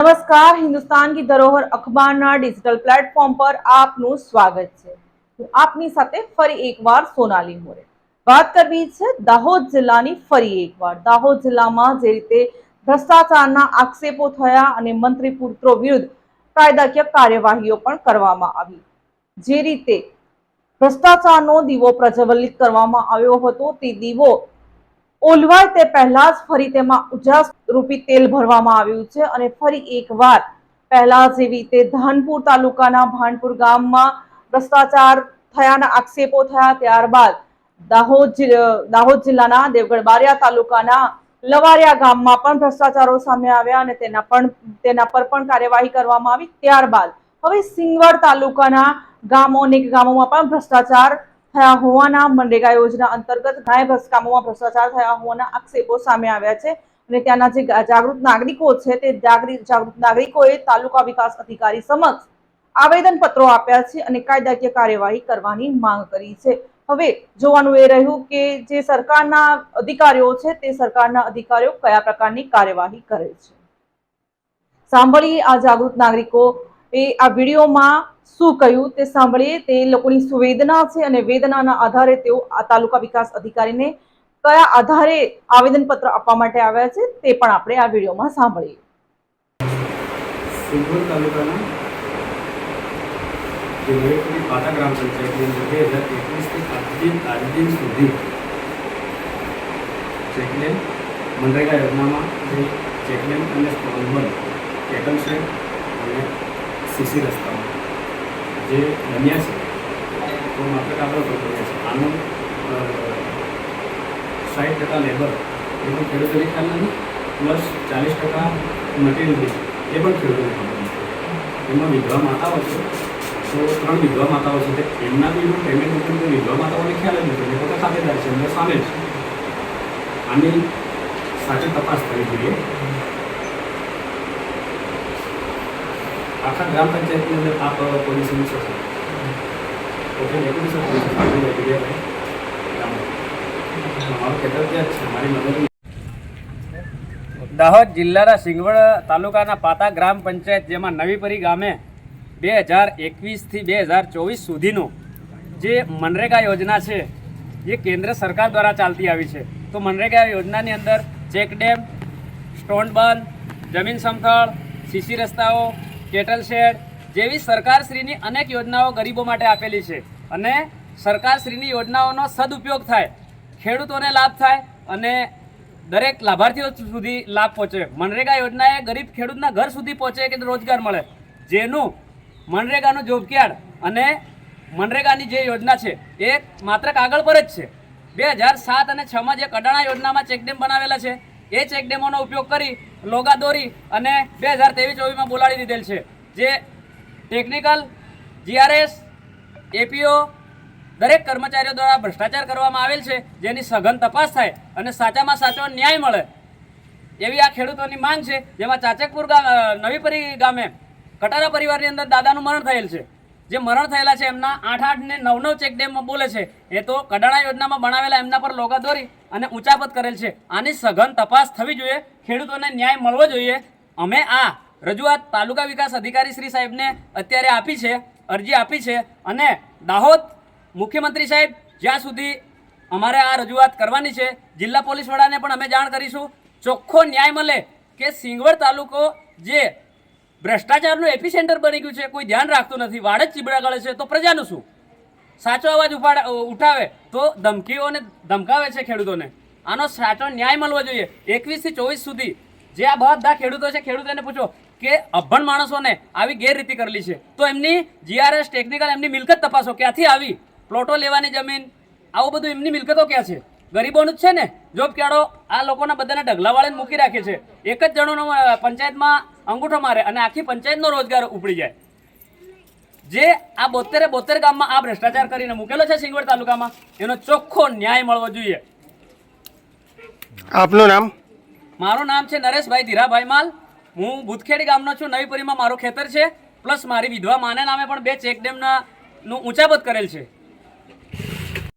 નમસ્કાર, હિન્દુસ્તાન કી ધરોહર અખબારના digital platform પર આપનું સ્વાગત છે. હું આપની સાથે ફરી એકવાર સોનાલી મોરે. વાત કરવી છે દાહોદ જિલ્લાની ફરી એકવાર. દાહોદ જિલ્લામાં જે રીતે ભ્રષ્ટાચારના આક્ષેપો થયા અને મંત્રી પુત્રો વિરુદ્ધ કાયદાકીય કાર્યવાહીઓ પણ કરવામાં આવી. જે રીતે ભ્રષ્ટાચારનો દીવો પ્રજ્વલિત કરવામાં આવ્યો હતો, તે દીવો ઓલવાય તે પહેલા જ ફરી તેમાં ઉજાસ રૂપી તેલ ભરવામાં આવ્યું છે અને ફરી એકવાર પહેલા જેવી તે ધાનપુર તાલુકાના ભાનપુર ગામમાં ભ્રષ્ટાચાર થયાના આક્ષેપો થયા. ત્યારબાદ દાહોદ દાહોદ જિલ્લાના દેવગઢ બારિયા તાલુકાના લવારિયા ગામમાં પણ ભ્રષ્ટાચારો સામે આવ્યા અને તેના પણ, તેના પર પણ કાર્યવાહી કરવામાં આવી. ત્યારબાદ હવે સિંગવડ તાલુકાના ગામો અનેક ગામોમાં પણ ભ્રષ્ટાચાર થયા હોવાના મનરેગા યોજના અંતર્ગત ઘણા કામોમાં ભ્રષ્ટાચાર થયા હોવાના આક્ષેપો સામે આવ્યા છે અને ત્યાંના જે જાગૃત નાગરિકો છે તે જાગૃત નાગરિકોએ તાલુકા વિકાસ અધિકારી સમક્ષ આવેદન પત્રો આપ્યા છે અને કાયદાકીય કાર્યવાહી કરવાની માંગ કરી છે. હવે જોવાનું એ રહ્યું કે જે સરકારના અધિકારીઓ છે તે સરકારના અધિકારીઓ કયા પ્રકારની કાર્યવાહી કરે છે? સાંભળીએ આ જાગૃત નાગરિકો એ આ વિડીયોમાં શું કહ્યું તે સાંભળીએ. તે લોકોની સુવેદના છે અને વેદનાના આધારે તેઓ આ તાલુકા વિકાસ અધિકારીને કયા આધારે આવેદનપત્ર આપવા માટે આવ્યા છે તે પણ આપણે આ વિડીયોમાં સાંભળીએ. સિંગોર તાલુકાના પાટા ગ્રામ પંચાયતની અંદર બે હજાર એકવીસથી આજથી આજ દિન સુધી ચેકલેન મનરેગા યોજનામાં જે ચેકલેન અને સ્ટોનબલ કેટલ છે અને સીસી રસ્તાઓ. જે બન્યા છે, તો માત્ર કાગળ પર બન્યા છે. આનું સાઠ ટકા લેબર એ પણ ખેડૂતોને ખ્યાલ નથી પ્લસ ચાલીસ ટકા મટીરિયલ એ પણ ખેડૂતોને ખબર નથી. એમાં વિધવા માતાઓ છે, તો ત્રણ વિધવા માતાઓ છે એમના બી પેમેન્ટ તો વિધવા માતાઓને ખ્યાલ જ નથી. એ પોતે ખાતેદાર છે અંદર સામે છે. આની સાચી તપાસ કરવી જોઈએ. આખા ગ્રામ પંચાયતની અંદર આ પોઝિશન છે? ડેપ્યુટી સર પોઝિશન આપી જ છે? મારી દાહોદ જિલ્લાના સિંગવડ તાલુકાના પાતા ગ્રામ પંચાયત, જેમાં નવીપરી ગામે બે હજાર એકવીસથી બે હજાર ચોવીસ સુધીનો જે મનરેગા યોજના છે જે કેન્દ્ર સરકાર દ્વારા ચાલતી આવી છે. તો મનરેગા યોજનાની અંદર ચેક ડેમ સ્ટોન બંધ, જમીન સમથળ, સીસી રસ્તાઓ કેટલ શેડ જેવી સરકારશ્રીની અનેક યોજનાઓ ગરીબો માટે આપેલી છે. અને સરકારશ્રીની યોજનાઓનો સદુપયોગ થાય, ખેડૂતોને લાભ થાય અને દરેક લાભાર્થીઓ સુધી લાભ પહોંચે. મનરેગા યોજના એ ગરીબ ખેડૂતના ઘર સુધી પહોંચે કે રોજગાર મળે, જેનું મનરેગાનું જોબ કાર્ડ અને મનરેગાની જે યોજના છે એ માત્ર કાગળ પર જ છે. બે હજાર સાત અને છમાં જે કડાણા યોજનામાં ચેકડેમ બનાવેલા છે એ ચેક ડેમોનો ઉપયોગ કરી લોગા દોરી અને બે હજાર ત્રેવીસ ચોવીસમાં બોલાડી દીધેલ છે. જે ટેકનિકલ જીઆરએસ એપીઓ દરેક કર્મચારીઓ દ્વારા ભ્રષ્ટાચાર કરવામાં આવેલ છે, જેની સઘન તપાસ થાય અને સાચામાં સાચો ન્યાય મળે. એવી આ ખેડૂતોની માંગ છે, જેમાં ચાચકપુર ગામ નવીપરી ગામે કટારા પરિવારની અંદર દાદાનું મરણ થયેલ છે. જે મરણ થયેલા છે, એમના આઠ આઠ ને નવ નવ ચેકડેમમાં બોલે છે. એ તો કડાણા યોજનામાં બનાવેલા એમના પર લોગા દોરી અને ઊંચાપત કરેલ છે. આની સઘન તપાસ થવી જોઈએ, ખેડૂતોને ન્યાય મળવો જોઈએ. અમે આ રજૂઆત તાલુકા વિકાસ અધિકારી શ્રી સાહેબને અત્યારે આપી છે, અરજી આપી છે અને દાહોદ મુખ્યમંત્રી સાહેબ જ્યાં સુધી અમારે આ રજૂઆત કરવાની છે, જિલ્લા પોલીસ વડાને પણ અમે જાણ કરીશું. ચોખ્ખો ન્યાય મળે કે સિંગવડ તાલુકો જે ભ્રષ્ટાચારનું એપિસેન્ટર બની ગયું છે, કોઈ ધ્યાન રાખતું નથી વાડ જ ચીબડા ગળે છે, તો પ્રજાનું શું? સાચો અવાજ ઉપાડ ઉઠાવે, તો ધમકીઓને ધમકાવે છે ખેડૂતોને. આનો સાચો ન્યાય મળવો જોઈએ. એકવીસથી ચોવીસ સુધી જે આ બધા ખેડૂતો છે, ખેડૂતોને પૂછો કે અભણ માણસોને આવી ગેરરીતિ કરેલી છે, તો એમની જીઆરએસ ટેકનિકલ એમની મિલકત તપાસો, ક્યાંથી આવી? પ્લોટો લેવાની જમીન, આવું બધું એમની મિલકતો ક્યાં છે? ગરીબોનું જ છે ને. જોબ કેળો આ લોકોના બધાના ઢગલા વાળીને મૂકી રાખે છે. એક જ જણોનો પંચાયતમાં અંગૂઠો મારે અને આખી પંચાયતનો રોજગાર ઉપડી જાય. જે આ બોતેરે બોતેર ગામમાં આ ભ્રષ્ટાચાર કરીને મૂકેલો છે સિંગવડ તાલુકામાં એનો ચોખ્ખો ન્યાય મળવો જોઈએ. આપનું નામ? મારું નામ છે નરેશભાઈ ધીરાભાઈ માલ. હું ભૂતખેડી ગામનો છું નવીપુરીમાં મારું ખેતર છે. પ્લસ મારી વિધવા માને નામે પણ બે ચેકડેમના નું ઊંચાપત કરેલ છે.